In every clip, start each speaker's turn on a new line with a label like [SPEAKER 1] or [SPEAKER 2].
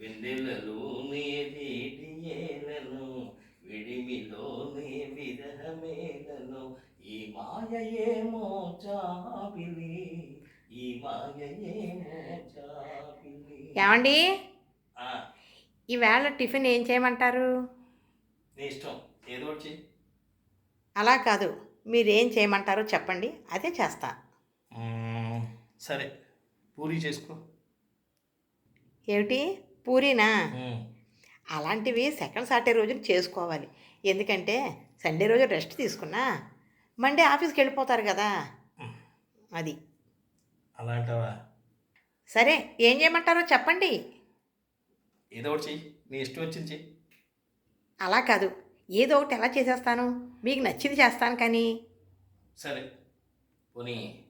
[SPEAKER 1] వెన్నెలలోనే నేటి ఏలను విడిమిలోనే విరహమేలను ఈ మాయయేమో చాపిలి ఈ మాయయేమో చాపిలి
[SPEAKER 2] ఏమండి? ఈవేళ టిఫిన్ ఏం చేయమంటారు?
[SPEAKER 1] నీ ఇష్టం. ఏదో.
[SPEAKER 2] అలా కాదు. మీరేం చేయమంటారో చెప్పండి. అదే చేస్తా.
[SPEAKER 1] సరే. పూరి చేసుకో.
[SPEAKER 2] ఏమిటి? పూరీనా. అలాంటివి సెకండ్ సాటర్డే రోజున చేసుకోవాలి. ఎందుకంటే సండే రోజు రెస్ట్ తీసుకున్నా మండే ఆఫీస్కి వెళ్ళిపోతారు కదా. అది.
[SPEAKER 1] అలా అంటావా
[SPEAKER 2] సరే ఏం చేయమంటారో చెప్పండి.
[SPEAKER 1] ఏదో ఒకటి చెయ్యి. నీ ఇష్టం వచ్చింది చెయ్యి.
[SPEAKER 2] అలా కాదు. ఏదో ఒకటి ఎలా చేసేస్తాను? మీకు నచ్చింది చేస్తాను కానీ.
[SPEAKER 1] సరే. పోనీ.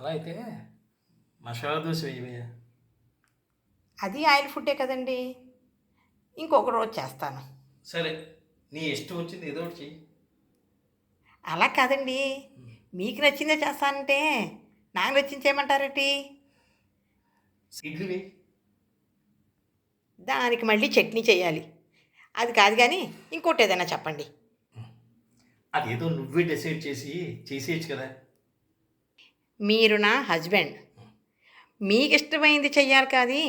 [SPEAKER 1] అలా అయితే మసాలా దోశ వేయవయ్యా
[SPEAKER 2] అది ఆయిల్ ఫుడ్డే కదండి. ఇంకొక రోజు చేస్తాను.
[SPEAKER 1] సరే నీ ఇష్టం వచ్చింది ఏదో ఒకటి చెయ్యి.
[SPEAKER 2] అలా కాదండి. మీకు నచ్చిందే చేస్తానంటే నాకు నచ్చింది చేయమంటారేంటి
[SPEAKER 1] ఇడ్లీ వేయి.
[SPEAKER 2] దానికి మళ్ళీ చట్నీ చేయాలి. అది కాదు కానీ ఇంకోటి ఏదైనా చెప్పండి.
[SPEAKER 1] అదేదో నువ్వే డిసైడ్ చేసి చేసేయచ్చు కదా.
[SPEAKER 2] మీరు నా హస్బెండ్. మీకు ఇష్టమైంది చెయ్యాలి కాదు?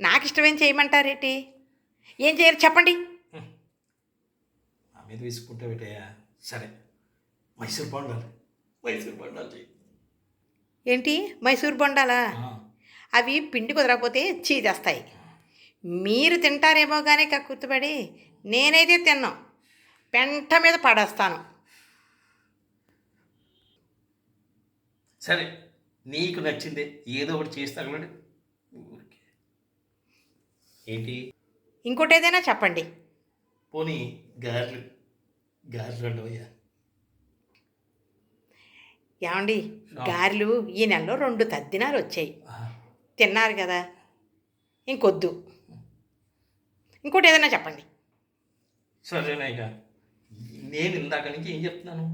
[SPEAKER 2] నాకు ఇష్టమైంది చేయమంటారేంటి? ఏం చేయాలి చెప్పండి.
[SPEAKER 1] నా మీద పెట్టాయా సరే మైసూర్ బొండాలి మైసూర్ బొండాలు
[SPEAKER 2] ఏంటి? మైసూర్ బొండాలా? అవి పిండి కుదరకపోతే చీదేస్తాయి. మీరు తింటారేమో కానీ కక్కుర్తుపడి నేనైతే తిన్నాం. పెంట మీద పడేస్తాను.
[SPEAKER 1] సరే నీకు నచ్చిందే ఏదో ఒకటి చేసి తగలండి ఏంటి?
[SPEAKER 2] ఇంకోటి ఏదైనా చెప్పండి.
[SPEAKER 1] పోనీ గారెలు గారెలు అండవయ్యా
[SPEAKER 2] ఏమండి గారెలు ఈ నెలలో రెండు తద్దినాలు వచ్చాయి. తిన్నారు కదా ఇంకొద్దు. ఇంకోటి ఏదైనా చెప్పండి.
[SPEAKER 1] సరేనాయ్యా నేను ఇందాక నుంచి ఏం చెప్తున్నాను?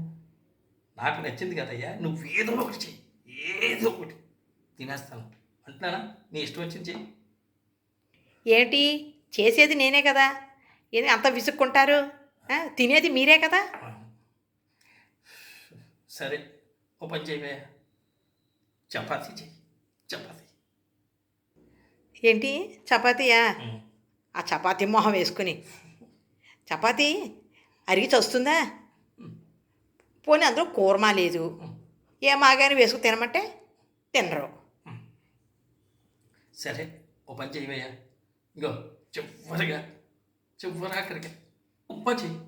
[SPEAKER 1] నాకు నచ్చింది కదయ్యా నువ్వు ఏదో ఒకటి చెయ్యి. ఏదో ఒకటి. తినేస్తాను. అంటున్నానా? నీ ఇష్టం వచ్చింది చెయ్యి.
[SPEAKER 2] ఏంటి చేసేది నేనే కదా. ఏది అంత విసుక్కుంటారు? తినేది మీరే కదా.
[SPEAKER 1] సరే ఓ పని చేయవయ్యా చపాతీ చెయ్యి. చపాతీ.
[SPEAKER 2] ఏంటి? చపాతీయా. ఆ చపాతీ మొహం వేసుకుని. చపాతీ అరిగి చస్తుందా? పోనీ అందులో కూర్మా లేదు. ఏ మాగాని వేసుకు తినమంటే తినరు.
[SPEAKER 1] సరే ఓ పని చేయవయ్యా. ఇంకో చివరిగా చివరి ఆఖరిగా ఉప్మా చెయ్యి.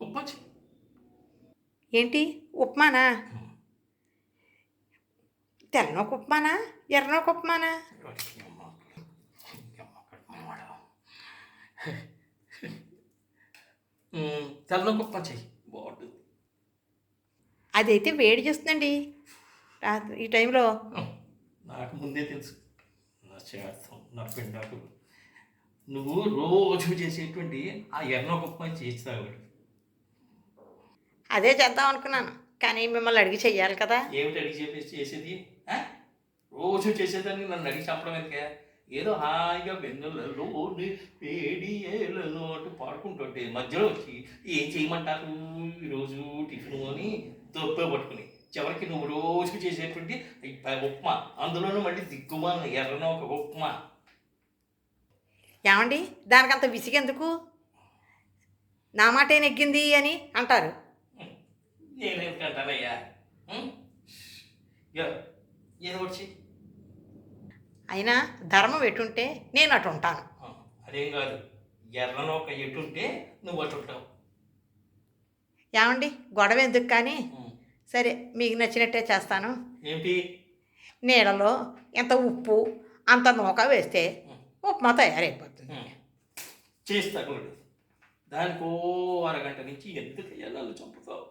[SPEAKER 1] ఉప్మా చెయ్యి.
[SPEAKER 2] ఏంటి? ఉప్మానా? తెల్లనొక ఉప్మానా? ఎర్రనొక ఉప్మానా?
[SPEAKER 1] తెల్లనొక ఉప్మా చెయ్యి.
[SPEAKER 2] అదైతే వేడి చేస్తుందండి. రాత్రి ఈ టైంలో.
[SPEAKER 1] నాకు ముందే తెలుసు. నా చేస్తాం నా పిండాకు నువ్వు రోజు చేసేటువంటి ఆ ఎర్ర ఉప్మా చేస్తావు
[SPEAKER 2] అదే చేద్దాం అనుకున్నాను. కానీ మిమ్మల్ని అడిగి చెయ్యాలి కదా.
[SPEAKER 1] ఏమిటి అడిగి చెప్పేసి చేసేది? రోజు చేసేదాన్ని నన్ను అడిగి చెప్పడం ఎందుకే? ఏదో హాయిగా వెన్నులలో వేడి అంటూ పాడుకుంటుంటే మధ్యలో వచ్చి ఏం చేయమంటారు? ఈరోజు టిఫిన్ అని దొప్పే పట్టుకుని చివరికి నువ్వు రోజు చేసేటువంటి ఉప్మా. అందులోనూ మళ్ళీ దిక్కుమాల ఎర్రన ఒక ఉప్మా.
[SPEAKER 2] ఏమండి? దానికంత విసిగెందుకు? నా మాటే నెగ్గింది అని అంటారు?
[SPEAKER 1] ఇక ఏదో చెయ్యి.
[SPEAKER 2] అయినా ధర్మం ఎటుంటే నేను అటు ఉంటాను.
[SPEAKER 1] అదేం కాదు. ఎర్రన ఒక ఎటుంటే నువ్వు అటు ఉంటావు.
[SPEAKER 2] ఏమండి? గొడవ ఎందుకు కానీ. సరే మీకు నచ్చినట్టే చేస్తాను.
[SPEAKER 1] ఏంటి?
[SPEAKER 2] నీళ్ళలో ఎంత ఉప్పు అంత నూక వేస్తే ఉప్మా తయారైపోతుంది.
[SPEAKER 1] చేస్తా కూడా దానికి ఓ అరగంట నుంచి ఎందుకు చంపుతావు?